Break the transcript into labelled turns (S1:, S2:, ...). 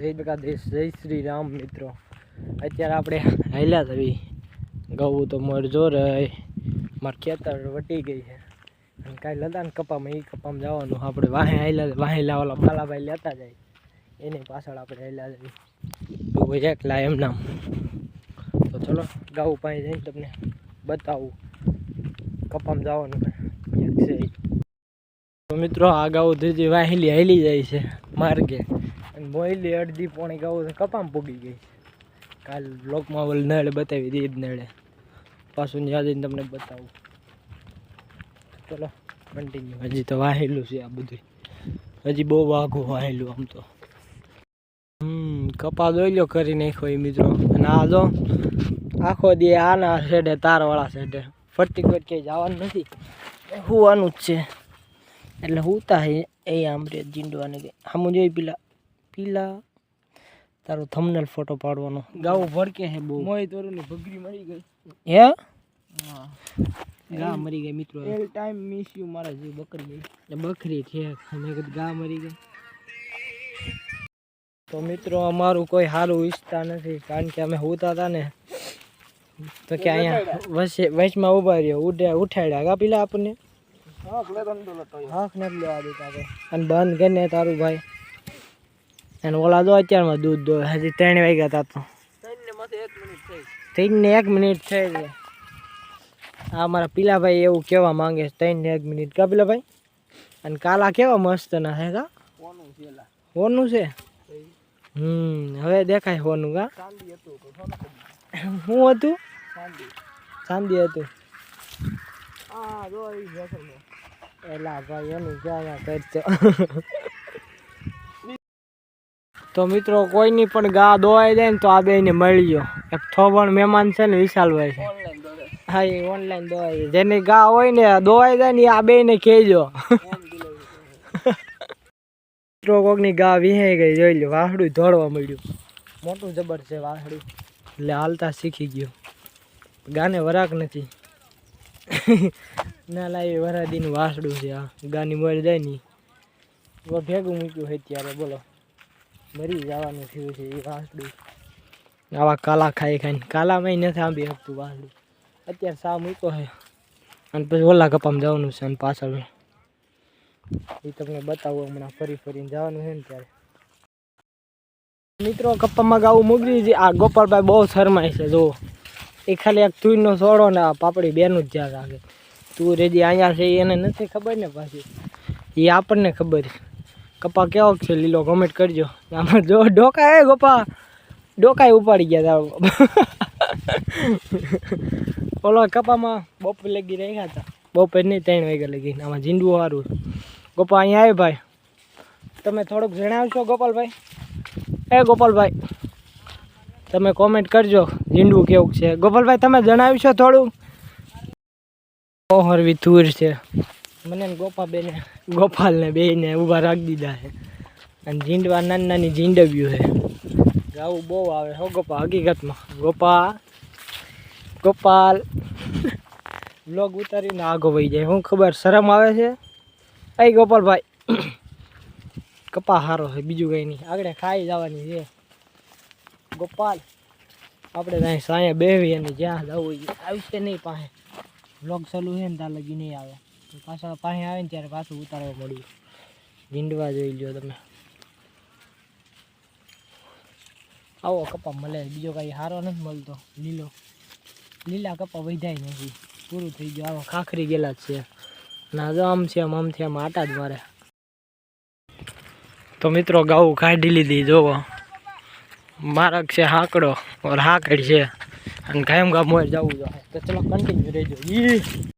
S1: જય દ્વારકાધીશ, જય શ્રી રામ મિત્રો. અત્યારે આપણે હાલ્યા થવી ગવું તો મોર જોર માર ખેતર વટી ગઈ છે. અને કાંઈ લતા ને કપામાં એ કપામાં જવાનું. આપણે વાહે હાલ્યા વાહે લાવેલા બાલાભાઈ લેતા જાય. એની પાછળ આપણે હાલ્યા જવી તો એકલા એમ નામ તો ચલો ગાવું પાસે જઈને તમને બતાવું. કપામાં જવાનું છે તો મિત્રો, આ ગાઉ ધીજી વાહેલી હાલી જાય છે, માર્ગે. મોયલી અડધી પોણી ગાઉ કપામ પૂગી ગઈ કાલ બ્લોકમાં ઓલ નળે બતાવી દીધી જ નળે. પાછું ત્યાં તમને બતાવું. ચલો કન્ટિન્યુ હજી તો વાહેલું છે આ બધું હજી બહુ વાઘું વાહેલું આમ તો. હમ કપા દોઈલો કરી નાખ્યો એ મિત્રો. અને આ જો, આખો દી આના શેડે, તારવાળા શેડે. ફરતી કોઈ ક્યાંય જવાનું નથી. હોવાનું જ છે. એટલે હે એ આમ રે જીંડવાને. કે આમ જોઈ પેલા પીલા. તારો થંબનેલ ફોટો પાડવાનો. ગાવું ભડકે હે બહુ. મોય તોરુની ભગરી મરી ગઈ. હે? હા. ગા મરી ગઈ મિત્રો. એલ ટાઈમ મિસ યુ મારા જીવ બકરી ગઈ. એ બકરી છે મેં કીધું ગા મરી ગઈ. તો મિત્રો અમારું કોઈ સારું ઈચ્છતા નથી કારણ કે અમે હોતા હતા ને. તો કે અહીંયા વચ્ચે વચમાં ઊભા રહ્યો ઉડે ઉઠાડ્યા. ગા પેલા આપણને? હાક નથી લેવા દેતા તો અને બંધ કરીને તારું ભાઈ. અને ઓલા દો અત્યારમાં દૂધ દો હજી ત્રણ વાગ્યા હતા તો. ત્રણ ને એક મિનિટ થઈ છે આ મારા પીલાભાઈ એવું કહેવા માંગે છે ત્રણ ને એક મિનિટ. કા પીલાભાઈ? અને કાલા કેવા મસ્ત ના છે કા? હોનું છે. હમ હવે દેખાય હોનું કા? શું હતું? ચાંદી હતું. એલા ભાઈ એનું ક્યાં કરજો તો મિત્રો કોઈની પણ ગા દોવાઈ જાય ને તો આ બેને મળી ગયો એક થોબણ મહેમાન છે ને વિશાલભાઈ છે. હા એ ઓનલાઈન દોવાઈ જેની ગા હોય ને દોવાઈ જાય ને આ આ બેને કહેજો. મિત્રો કોકની ગા વિહાઈ ગઈ જોઈ લો વાહડું ધોળવા મળ્યું. મોટું જબર છે વાહડું. એટલે હાલતા શીખી ગયો. ગાને વરાક નથી. ના લાવી વરાદીનું વાસડું છે આ ગાની મળી જાય ને ભેગું મૂક્યું હોય ત્યારે બોલો. મરી જવાનું થયું છે એ વાસડું આવા કાલા ખાઈ ખાઈને. કાલામાં નથી આંબી શકતું વાસડું અત્યારે સા મૂક્યો છે અને પછી ઓલા કપામાં જવાનું છે અને પાછળ. એ તમને બતાવું હમણાં ફરી ફરીને જવાનું છે ને ત્યારે. મિત્રો કપ્પામાં ગાવું મૂકી છે. આ ગોપાલભાઈ બહુ શરમાય છે. જો એ ખાલી એક તુરનો છોડો ને આ પાપડી બેનું જ જ્યાં રાખે. તું રેજી અહીંયા છે એને નથી ખબર ને પાછી. એ આપણને ખબર છે. કપા કેવો છે લીલો કોમેન્ટ કરજો. આમાં જો ડોકા એ ગોપા. ડોકાય ઉપાડી ગયા તા ઓલો કપામાં બપોર લગી રહ્યા હતા. બપોર નહીં, ત્રણ વાગ્યા લગી. આમાં જીંડવું સારું ગોપા અહીંયા આવે ભાઈ. તમે થોડુંક જણાવશો ગોપાલભાઈ? એ ગોપાલભાઈ, તમે કોમેન્ટ કરજો જીંડવું કેવું છે. ગોપાલભાઈ, તમે જણાવ્યું છો થોડું? ઓહરવી તુર છે. મને ગોપા ગોપાબેને ગોપાલને બેને ઊભા રાખી દીધા છે. અને ઝીંડવા નાની નાની જીંડવ્યું છે. ગાવું બહુ આવે હો ગોપા હકીકતમાં. ગોપા ગોપાલ. બ્લોગ ઉતારીને આગો વહી જાય. શું ખબર, શરમ આવે છે? એ ગોપાલભાઈ. કપા સારો છે, બીજું કંઈ નહીં. આગળ ખાઈ જવાની છે. ગોપાલ, આપણે ત્યાં સાયા બેહવી અને જ્યાં જવું આવશે નહીં પાસે. બ્લોગ ચાલુ છે ને ત્યાં લગી નહીં આવે. પાછા પાસે આવે ને ત્યારે પાછું ઉતારવા મળ્યું. ભીંડવા જોઈ લ્યો તમે. આવો કપા મળે, બીજો કાંઈ સારો નથી મળતો. લીલો. લીલા કપા વધાય નથી. પૂરું થઈ ગયું. આવા ખાખરી ગયેલા જ છે. ના જો આમ છે, આમ આમ છે, આમ આટા જ મારે. તો મિત્રો ગાવું કાઢી લીધી, જોવો. મારક છે હાકડો, ઓર હાકડ છે. અને કાયમ ગામ મોર જવું જોઈએ તો ચલો કન્ટિન્યુ રહેજો. ઈ!